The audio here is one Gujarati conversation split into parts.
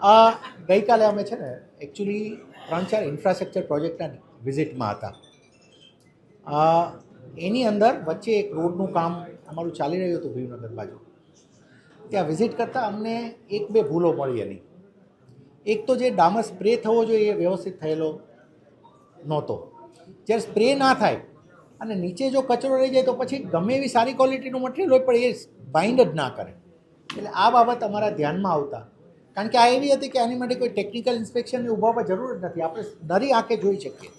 આ ગઈકાલે અમે છે ને એકચ્યુઅલી ત્રણ ચાર ઇન્ફ્રાસ્ટ્રક્ચર પ્રોજેક્ટના વિઝિટમાં હતા. એની અંદર વચ્ચે એક રોડનું કામ અમારું ચાલી રહ્યું હતું ભીમનગર બાજુ. ત્યાં વિઝિટ કરતાં અમને એક બે ભૂલો મળી એની. એક તો જે ડામર સ્પ્રે થવો જોઈએ એ વ્યવસ્થિત થયેલો નહોતો. જ્યારે સ્પ્રે ના થાય અને નીચે જો કચરો રહી જાય તો પછી ગમે એવી સારી ક્વોલિટીનું મટીરિયલ હોય પણ એ બાઇન્ડ જ ના કરે. એટલે આ બાબત અમારા ધ્યાનમાં આવતા કારણ કે આ એવી હતી કે આની માટે કોઈ ટેકનિકલ ઇન્સ્પેક્શનની ઊભા પર જરૂર જ નથી. આપણે દરી આંખે જોઈ શકીએ.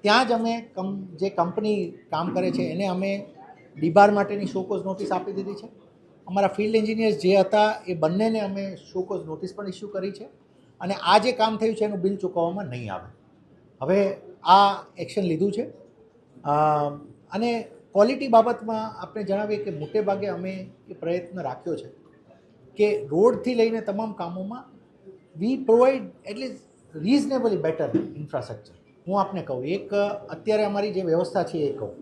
ત્યાં જ અમે કમ, જે કંપની કામ કરે છે, એને અમે ડીબાર માટેની શોકોઝ નોટિસ આપી દીધી છે. અમારા ફિલ્ડ એન્જિનિયર્સ જે હતા, એ બંનેને અમે શોકોઝ નોટિસ પણ ઇસ્યુ કરી છે. અને આ જે કામ થયું છે, એનું બિલ ચૂકવવામાં નહીં આવે. હવે આ એક્શન લીધું છે. અને ક્વોલિટી બાબતમાં આપણે જણાવીએ કે મોટે ભાગે અમે એ પ્રયત્ન રાખ્યો છે. કે રોડથી લઈને તમામ કામોમાં we provide at least reasonably better infrastructure હું આપને કહું, એક અત્યારે અમારી જે વ્યવસ્થા છે એ કહું.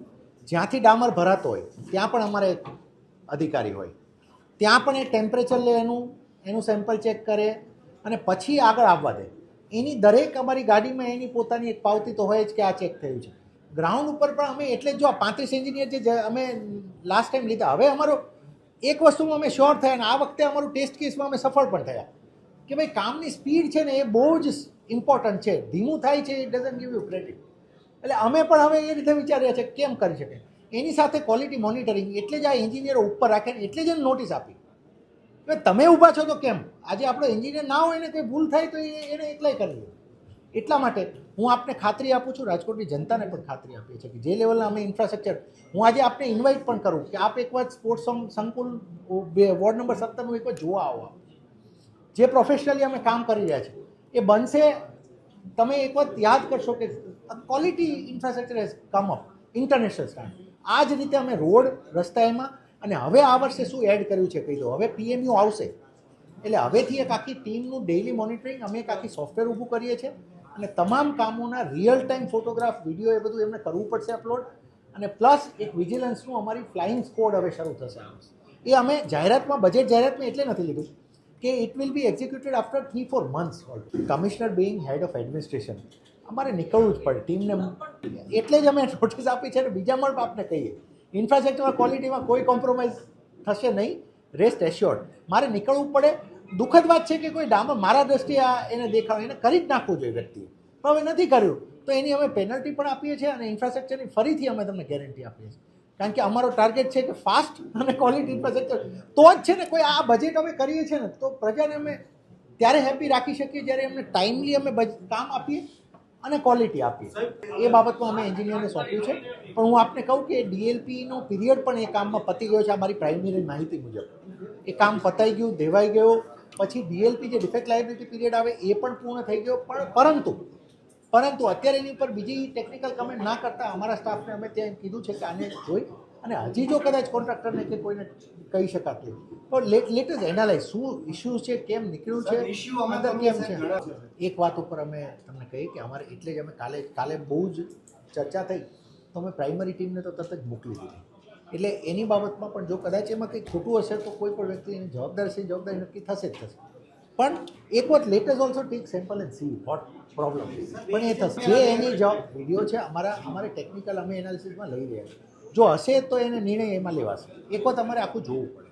જ્યાંથી ડામર ભરાતો હોય, ત્યાં પણ અમારે એક અધિકારી હોય. ત્યાં પણ એ ટેમ્પરેચર લે, એનું એનું સેમ્પલ ચેક કરે અને પછી આગળ આવવા દે. એની દરેક અમારી ગાડીમાં એની પોતાની એક પાવતી તો હોય જ કે આ ચેક થયું છે. ગ્રાઉન્ડ ઉપર પણ અમે એટલે જો આ પાંત્રીસ એન્જિનિયર જે અમે લાસ્ટ ટાઈમ લીધા, હવે અમારો એક વસ્તુમાં અમે શ્યોર થયા અને આ વખતે અમારું ટેસ્ટ કેસમાં અમે સફળ પણ થયા. કે ભાઈ કામની સ્પીડ છે ને એ બહુ જ ઇમ્પોર્ટન્ટ છે. ધીમું થાય છે it doesn't give you credit એટલે અમે પણ હવે એ રીતે વિચાર્યા છે કેમ કરી શકે. એની સાથે ક્વોલિટી મોનિટરિંગ એટલે જ આ એન્જિનિયરો ઉપર રાખે એટલે જ નોટિસ આપી. કે તમે ઊભા છો તો કેમ? આજે આપણો એન્જિનિયર ના હોય ને કોઈ ભૂલ થાય તો એ એને એકલાય કરી લે. એટલા માટે હું આપને ખાતરી આપું છું, રાજકોટની જનતાને પણ ખાતરી આપીએ છીએ કે જે લેવલના અમે ઇન્ફ્રાસ્ટ્રક્ચર હું આજે આપને ઇન્વાઇટ પણ કરું કે આપ એકવાર સ્પોર્ટ્સ સંકુલ વોર્ડ નંબર સત્તરનું એકવાર જોવા આવો જે પ્રોફેશનલી અમે કામ કરી રહ્યા છીએ. એ બનશે, તમે એક વખત યાદ કરશો કે quality infrastructure has come up international stand આ જ રીતે અમે રોડ, રસ્તા એમાં, અને હવે આ વર્ષે શું એડ કર્યું છે કહી દો. હવે પીએમયુ આવશે. એટલે હવેથી એક આખી ટીમનું ડેઇલી મોનિટરિંગ અમે એક આખી સોફ્ટવેર ઊભું કરીએ છીએ. અને તમામ કામોના રિયલ ટાઈમ ફોટોગ્રાફ વીડિયો એ બધું એમને કરવું પડશે અપલોડ અને પ્લસ એક વિજિલન્સનું અમારી ફ્લાઇંગ સ્કોડ હવે શરૂ થશે એ અમે જાહેરાતમાં બજેટ જાહેરાતમાં એટલે નથી લીધું કે it will be executed after three four months commissioner being head of administration અમારે નીકળવું જ પડે ટીમને એટલે જ અમે નોટિસ આપી છે અને બીજા પણ આપને કહીએ. ઇન્ફ્રાસ્ટ્રક્ચરમાં ક્વોલિટીમાં કોઈ કોમ્પ્રોમાઇઝ થશે નહીં. રેસ્ટ એશ્યોર્ડ મારે નીકળવું પડે દુઃખદ વાત છે કે કોઈ ડામર મારા દ્રષ્ટિએ આ એને દેખાવ એને કરી જ નાખવું જોઈએ વ્યક્તિએ. પણ હવે નથી કર્યું. તો એની અમે પેનલ્ટી પણ આપીએ છીએ અને ઇન્ફ્રાસ્ટ્રક્ચરની ફરીથી અમે તમને ગેરંટી આપીએ છીએ. કારણ કે અમારો ટાર્ગેટ છે કે ફાસ્ટ અને ક્વોલિટી ઇન્ફ્રાસ્ટ્રક્ચર તો જ છે ને કોઈ આ બજેટ અમે કરીએ છીએ ને, તો પ્રજાને અમે ત્યારે હેપી રાખી શકીએ જ્યારે એમને ટાઈમલી અમે કામ આપીએ અને ક્વોલિટી આપીએ. એ બાબતમાં અમે એન્જિનિયરને સોંપ્યું છે. પણ હું આપને કહું કે ડીએલપીનો પિરિયડ પણ એ કામમાં પતી ગયો છે અમારી પ્રાઇમરી માહિતી મુજબ. એ કામ પતાઈ ગયું, દેવાઈ ગયો. પછી ડીએલપી જે ડિફેક્ટ લાયબિલિટી પીરિયડ આવે એ પણ પૂર્ણ થઈ ગયો. પણ પરંતુ પરંતુ અત્યારે એની ઉપર બીજી ટેકનિકલ કમેન્ટ ના કરતા અમારા સ્ટાફને અમે ત્યાં એમ કીધું છે કે આને જોઈ અને હજી જો કદાચ કોન્ટ્રાક્ટરને કે કોઈને કહી શકાતું પણ તો લેટ લેટ જ એનાલાઇઝ શું ઇસ્યુ છે કેમ નીકળ્યું છે અંદર કેમ છે? છે. એક વાત ઉપર અમે તમને કહીએ કે અમારે એટલે જ અમે કાલે કાલે બહુ જ ચર્ચા થઈ. તો અમે પ્રાઇમરી ટીમને તો તરત જ મોકલી દીધી. એટલે એની બાબતમાં પણ જો કદાચ એમાં કંઈક ખોટું હશે તો કોઈ પણ વ્યક્તિ એની જવાબદાર છે, જવાબદારી નક્કી થશે જ થશે. પણ એક વખત latest also take sample and see what problem પણ એ થશે. જે એની જવાબ વીડિયો છે, અમારા, અમારે ટેકનિકલ અમે એનાલિસિસમાં લઈ રહ્યા છીએ. જો હશે તો એને નિર્ણય એમાં લેવાશે. એક વખત અમારે આખું જોવું પડે.